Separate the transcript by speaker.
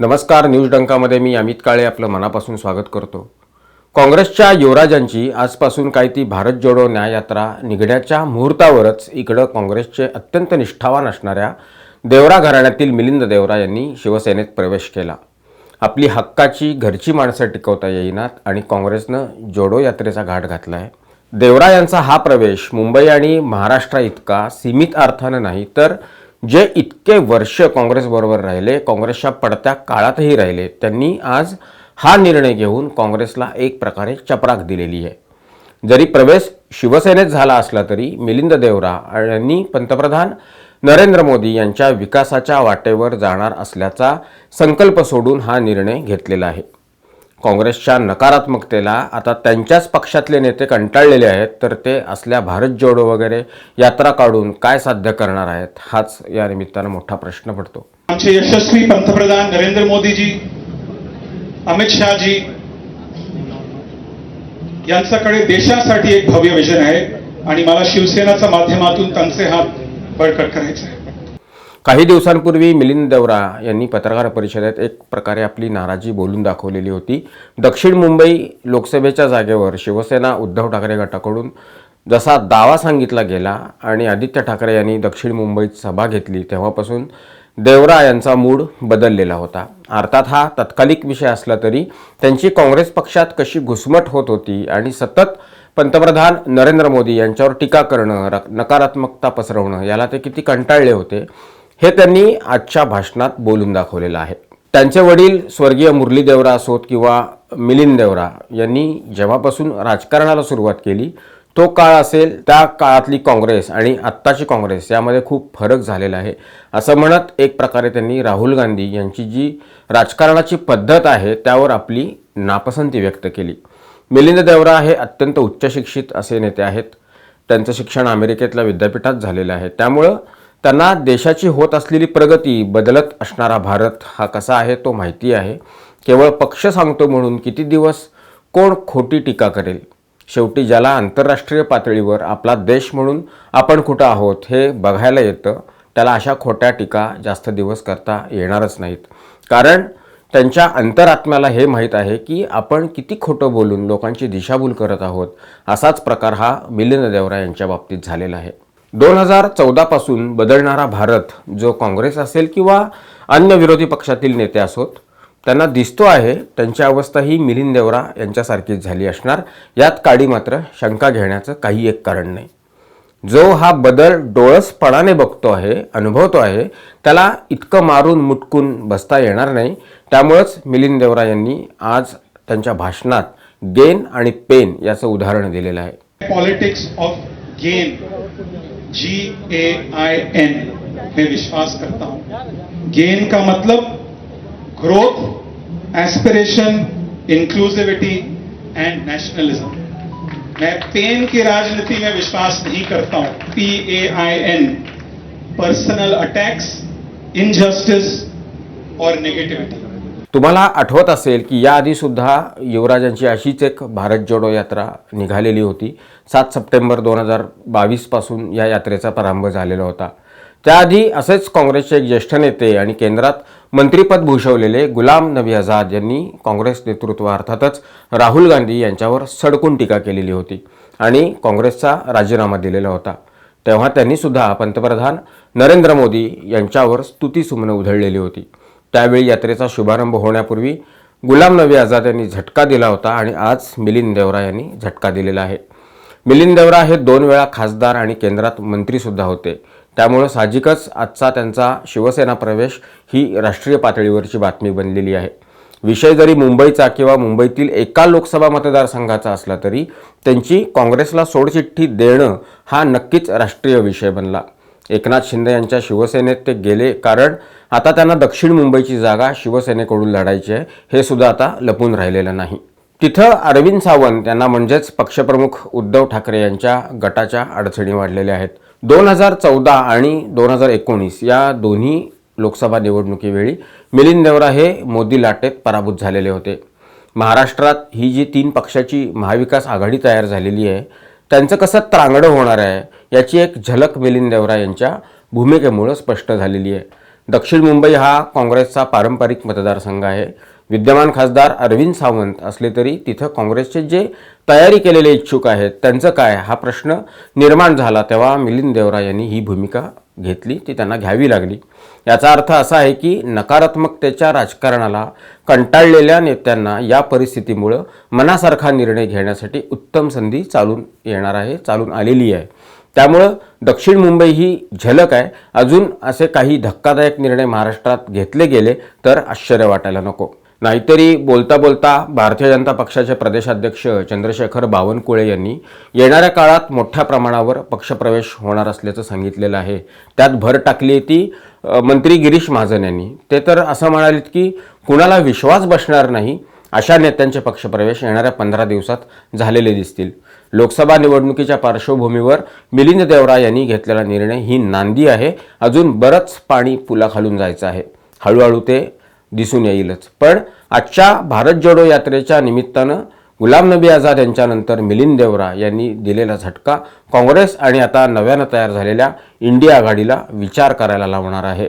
Speaker 1: नमस्कार न्यूज डंकामध्ये मी अमित काळे आपलं मनापासून स्वागत करतो. काँग्रेसच्या युवराजांची आजपासून काही ती भारत जोडो न्याय यात्रा निघण्याच्या मुहूर्तावरच इकडं काँग्रेसचे अत्यंत निष्ठावान असणाऱ्या देवरा घराण्यातील मिलिंद देवरा यांनी शिवसेनेत प्रवेश केला. आपली हक्काची घरची माणसं टिकवता येईनात आणि काँग्रेसनं जोडो यात्रेचा घाट घातला आहे देवरा यांचा हा प्रवेश मुंबई आणि महाराष्ट्रा इतका सीमित अर्थानं नाही तर जे इतके वर्ष काँग्रेसबरोबर राहिले काँग्रेसच्या पडत्या काळातही राहिले त्यांनी आज हा निर्णय घेऊन काँग्रेसला एक प्रकारे चपराक दिलेली आहे. जरी प्रवेश शिवसेनेत झाला असला तरी मिलिंद देवरा यांनी पंतप्रधान नरेंद्र मोदी यांच्या विकासाच्या वाटेवर जाणार असल्याचा संकल्प सोडून हा निर्णय घेतलेला आहे. काँग्रेसच्या नकारात्मकतेला आता त्यांच्याच पक्षातले नेते कंटाळलेले आहेत तर ते असल्या भारत जोडो वगैरे यात्रा काढून काय साध्य करणार आहेत हाच या निमित्तानं मोठा प्रश्न पडतो.
Speaker 2: आमचे यशस्वी पंतप्रधान नरेंद्र मोदीजी अमित शहाजी यांच्याकडे देशासाठी एक भव्य विजन आहे आणि मला शिवसेनाच्या माध्यमातून त्यांचे हात बळकट करायचे आहे
Speaker 1: काही दिवसांपूर्वी मिलिंद देवरा यांनी पत्रकार परिषदेत एक प्रकारे आपली नाराजी बोलून दाखवलेली होती. दक्षिण मुंबई लोकसभेच्या जागेवर शिवसेना उद्धव ठाकरे गटाकडून जसा दावा सांगितला गेला आणि आदित्य ठाकरे यांनी दक्षिण मुंबईत सभा घेतली तेव्हापासून देवरा यांचा मूड बदललेला होता. अर्थात हा तत्कालिक विषय असला तरी त्यांची काँग्रेस पक्षात कशी घुसमट होत होती आणि सतत पंतप्रधान नरेंद्र मोदी यांच्यावर टीका करणं रक- नकारात्मकता पसरवणं याला ते किती कंटाळले होते हे त्यांनी आजच्या भाषणात बोलून दाखवलेलं आहे. त्यांचे वडील स्वर्गीय मुरली देवरा असोत किंवा मिलिंद देवरा यांनी जेव्हापासून राजकारणाला सुरुवात केली तो काळ असेल त्या काळातली काँग्रेस आणि आत्ताची काँग्रेस यामध्ये खूप फरक झालेला आहे. असं म्हणत एक प्रकारे त्यांनी राहुल गांधी यांची जी राजकारणाची पद्धत आहे त्यावर आपली नापसंती व्यक्त केली. मिलिंद देवरा हे अत्यंत उच्च शिक्षित असे नेते आहेत. त्यांचं शिक्षण अमेरिकेतल्या विद्यापीठात झालेलं आहे. त्यामुळं त्यांना देशाची होत असलेली प्रगती बदलत असणारा भारत हा कसा आहे तो माहिती आहे. केवळ पक्ष सांगतो म्हणून किती दिवस कोण खोटी टीका करेल? शेवटी ज्याला आंतरराष्ट्रीय पातळीवर आपला देश म्हणून आपण कुठं आहोत हे बघायला येतं. त्याला अशा खोट्या टीका जास्त दिवस करता येणारच नाहीत. कारण त्यांच्या अंतरात्म्याला हे माहीत आहे की आपण किती खोटं बोलून लोकांची दिशाभूल करत आहोत असाच प्रकार हा मिलिंद देवरा यांच्या बाबतीत झालेला आहे. दोन हजार चौदापासून बदलणारा भारत जो काँग्रेस असेल किंवा अन्य विरोधी पक्षातील नेते असोत त्यांना दिसतो आहे त्यांची अवस्था ही मिलिंद देवरा यांच्यासारखीच झाली असणार. यात काडी मात्र शंका घेण्याचं काही एक कारण नाही. जो हा बदल डोळसपणाने बघतो आहे अनुभवतो आहे त्याला इतकं मारून मुटकून बसता येणार नाही. त्यामुळंच मिलिंद देवरा यांनी आज त्यांच्या भाषणात गेन आणि पेन याचं उदाहरण दिलेलं आहे.
Speaker 2: Politics of gain. G A I N में विश्वास करता हूँ। गेन का मतलब growth aspiration inclusivity and nationalism मैं पेन की राजनीति में विश्वास नहीं करता हूँ। P A I N personal attacks injustice और नेगेटिविटी
Speaker 1: तुम्हाला आठवत असेल की याआधीसुद्धा युवराजांची अशीच एक भारत जोडो यात्रा निघालेली होती. सात सप्टेंबर दोन हजार बावीसपासून या यात्रेचा प्रारंभ झालेला होता. त्याआधी असेच काँग्रेसचे एक ज्येष्ठ नेते आणि केंद्रात मंत्रिपद भूषवलेले गुलाम नबी आझाद यांनी काँग्रेस नेतृत्व अर्थातच राहुल गांधी यांच्यावर सडकून टीका केलेली होती आणि काँग्रेसचा राजीनामा दिलेला होता. तेव्हा त्यांनीसुद्धा पंतप्रधान नरेंद्र मोदी यांच्यावर स्तुतीसुमनं उधळलेली होती. त्यावेळी यात्रेचा शुभारंभ होण्यापूर्वी गुलाम नबी आझाद यांनी झटका दिला होता आणि आज मिलिंद देवरा यांनी झटका दिलेला आहे. मिलिंद देवरा हे दोन वेळा खासदार आणि केंद्रात मंत्रीसुद्धा होते. त्यामुळं साहजिकच आजचा त्यांचा शिवसेना प्रवेश ही राष्ट्रीय पातळीवरची बातमी बनलेली आहे. विषय जरी मुंबईचा किंवा मुंबईतील एका लोकसभा मतदारसंघाचा असला तरी त्यांची काँग्रेसला सोडचिठ्ठी देणं हा नक्कीच राष्ट्रीय विषय बनला. एकनाथ शिंदे यांच्या शिवसेनेत ते गेले कारण आता त्यांना दक्षिण मुंबईची जागा शिवसेनेकडून लढायची आहे. हे सुद्धा आता लपून राहिलेलं नाही. तिथं अरविंद सावंत यांना म्हणजेच पक्षप्रमुख उद्धव ठाकरे यांच्या गटाच्या अडचणी वाढलेल्या आहेत. दोन हजार चौदा आणि दोन हजार एकोणीस या दोन्ही लोकसभा निवडणुकीवेळी मिलिंद देवरा हे मोदी लाटेत पराभूत झालेले होते. महाराष्ट्रात ही जी तीन पक्षाची महाविकास आघाडी तयार झालेली आहे त्यांचं कसं त्रांगडं होणार आहे? याची एक झलक मिलिंद देवरा यांच्या भूमिकेमुळं स्पष्ट झालेली आहे. दक्षिण मुंबई हा काँग्रेसचा पारंपरिक मतदारसंघ आहे. विद्यमान खासदार अरविंद सावंत असले तरी तिथं काँग्रेसचे जे तयारी केलेले इच्छुक आहेत त्यांचं काय? हा प्रश्न निर्माण झाला तेव्हा मिलिंद देवरा यांनी ही भूमिका घेतली ती त्यांना घ्यावी लागली. याचा अर्थ असा आहे की नकारात्मकतेच्या राजकारणाला कंटाळलेल्या नेत्यांना या परिस्थितीमुळं मनासारखा निर्णय घेण्यासाठी उत्तम संधी चालून येणार आहे चालून आलेली आहे. त्यामुळं दक्षिण मुंबई ही झलक आहे. अजून असे काही धक्कादायक निर्णय महाराष्ट्रात घेतले गेले तर आश्चर्य वाटायला नको. नाहीतरी बोलता बोलता भारतीय जनता पक्षाचे प्रदेशाध्यक्ष चंद्रशेखर बावनकुळे यांनी येणाऱ्या काळात मोठ्या प्रमाणावर पक्षप्रवेश होणार असल्याचं सांगितलेलं आहे. त्यात भर टाकली ती मंत्री गिरीश महाजन यांनी. ते तर असं म्हणालेत की कुणाला विश्वास बसणार नाही अशा नेत्यांचे पक्षप्रवेश येणाऱ्या पंधरा दिवसात झालेले दिसतील. लोकसभा निवडणुकीच्या पार्श्वभूमीवर मिलिंद देवरा यांनी घेतलेला निर्णय ही नांदी आहे. अजून बरंच पाणी पुलाखालून जायचं आहे. हळूहळू ते दिसून येईलच. पण आजच्या भारत जोडो यात्रेच्या निमित्तानं गुलाम नबी आझाद यांच्यानंतर मिलिंद देवरा यांनी दिलेला झटका काँग्रेस आणि आता नव्यानं तयार झालेल्या इंडिया आघाडीला विचार करायला लावणार आहे.